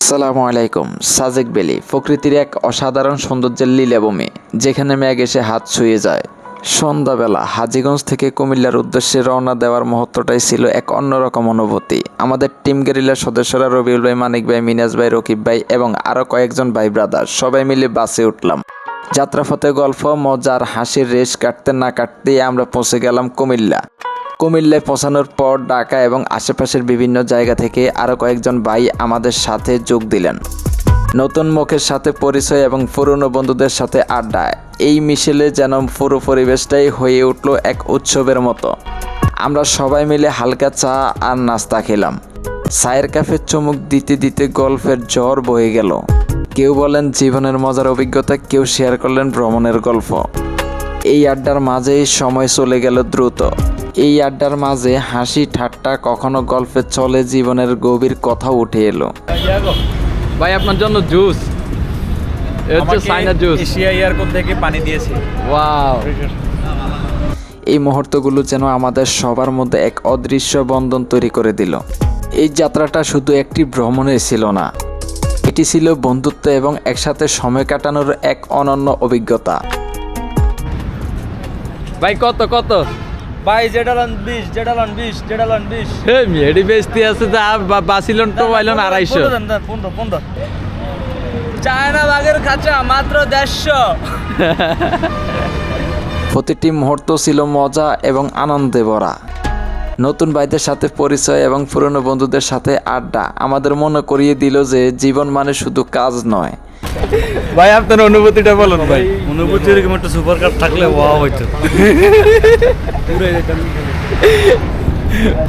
আসসালামু আলাইকুম, সাজেক বেলি, প্রকৃতির এক অসাধারণ সৌন্দর্যের লীলাভূমি, যেখানে মেঘ এসে হাত ছুঁয়ে যায়। সন্ধ্যাবেলা হাজীগঞ্জ থেকে কুমিল্লার উদ্দেশ্যে রওনা দেওয়ার মুহূর্তটাই ছিল এক অন্যরকম অনুভূতি। আমাদের টিম গেরিলার সদস্যরা রবিউল ভাই, মানিক ভাই, মিনাজ ভাই, রকিব ভাই এবং আরও কয়েকজন ভাই ব্রাদার, সবাই মিলে বাসে উঠলাম। যাত্রাপথে গল্প, মজার হাসির রেশ কাটতে না কাটতেই আমরা পৌঁছে গেলাম কুমিল্লা। কুমিল্লায় পৌঁছানোর পর ঢাকা এবং আশেপাশের বিভিন্ন জায়গা থেকে আরও কয়েকজন ভাই আমাদের সাথে যোগ দিলেন। নতুন মুখের সাথে পরিচয় এবং পুরনো বন্ধুদের সাথে আড্ডা। এই মিশেলে যেন পুরো পরিবেশটাই হয়ে উঠল এক উৎসবের মতো। আমরা সবাই মিলে হালকা চা আর নাস্তা খেলাম। চায়ের কাফে চুমুক দিতে দিতে গল্পের জ্বর বয়ে গেল। কেউ বলেন জীবনের মজার অভিজ্ঞতা, কেউ শেয়ার করলেন ভ্রমণের গল্প। এই আড্ডার মাঝেই সময় চলে গেল দ্রুত। এই আড্ডার মাঝে হাসি ঠাট্টা কখনো গল্পে চলে জীবনের গভীর কথা উঠে এলো। ভাই আপনার জন্য জুস। এটা হচ্ছে চাইনা জুস। এশিয়া এয়ারপোর্ট থেকে পানি দিয়েছে। ওয়াও। এই মুহূর্তগুলো যেন আমাদের সবার মধ্যে এক অদৃশ্য বন্ধন তৈরি করে দিল। এই যাত্রাটা শুধু একটি ভ্রমণে ছিল না। এটি ছিল বন্ধুত্ব এবং একসাথে সময় কাটানোর এক অনন্য অভিজ্ঞতা। ভাই কত কত? ভাই জেডালান বিশ জেডালান বিশ জেডালান বিশ। হে মেডি বেচতে আছে বা- বাসিলন তো পাইলন আড়াইশো। পনেরো পনেরো চায়না বাগের খাঁচা মাত্র দেড়শো। প্রতিটি মুহূর্ত ছিল মজা এবং আনন্দে ভরা। নতুন ভাইদের সাথে পরিচয় এবং পুরনো বন্ধুদের সাথে আড্ডা আমাদের মনে করিয়ে দিল যে জীবন মানে শুধু কাজ নয়। ভাই আপনার অনুভূতিটা বলুন ভাই। অনুভূতি এরকম একটা সুপার কার থাকলে ওয়া হইতো।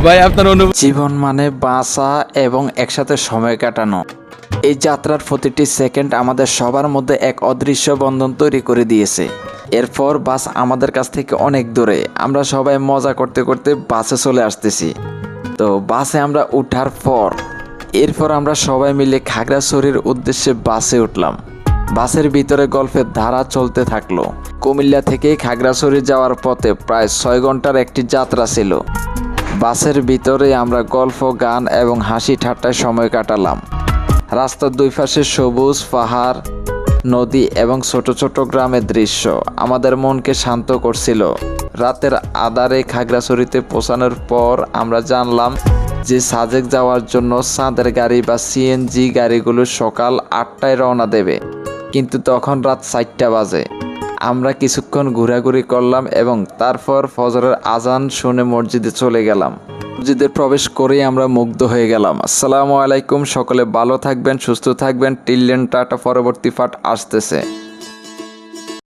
ভাই আপনার অনুভূতি জীবন মানে বাঁচা এবং একসাথে সময় কাটানো। এই যাত্রার প্রতিটি সেকেন্ড আমাদের সবার মধ্যে এক অদৃশ্য বন্ধন তৈরি করে দিয়েছে। এরপর বাস আমাদের কাছ থেকে অনেক দূরে। আমরা সবাই মজা করতে করতে বাসে চলে আসতেছি। তো বাসে আমরা উঠার পর এরপর আমরা সবাই মিলে খাগড়াছড়ির উদ্দেশ্যে বাসে উঠলাম। বাসের ভিতরে গল্পের ধারা চলতে থাকল। কুমিল্লা থেকে খাগড়াছড়ি যাওয়ার পথে প্রায় ছয় ঘণ্টার একটি যাত্রা ছিল। বাসের ভিতরে আমরা গল্প, গান এবং হাসি ঠাট্টায় সময় কাটালাম। রাস্তার দুই পাশে সবুজ পাহাড়, নদী এবং ছোট ছোট গ্রামের দৃশ্য আমাদের মনকে শান্ত করছিল। রাতের আধারে খাগড়াছড়িতে পৌঁছানোর পর আমরা জানলাম যে সাজেক যাওয়ার জন্য চাঁদের গাড়ি বা সিএনজি গাড়িগুলো সকাল আটটায় রওনা দেবে। কিন্তু তখন রাত চারটা বাজে। আমরা কিছুক্ষণ ঘোরাঘুরি করলাম এবং তারপর ফজরের আজান শুনে মসজিদে চলে গেলাম। মসজিদে প্রবেশ করেই আমরা মুগ্ধ হয়ে গেলাম। আসসালামু আলাইকুম, সকলে ভালো থাকবেন, সুস্থ থাকবেন। টিল্লেন টাটা পরবর্তী পাঠ আসতেছে।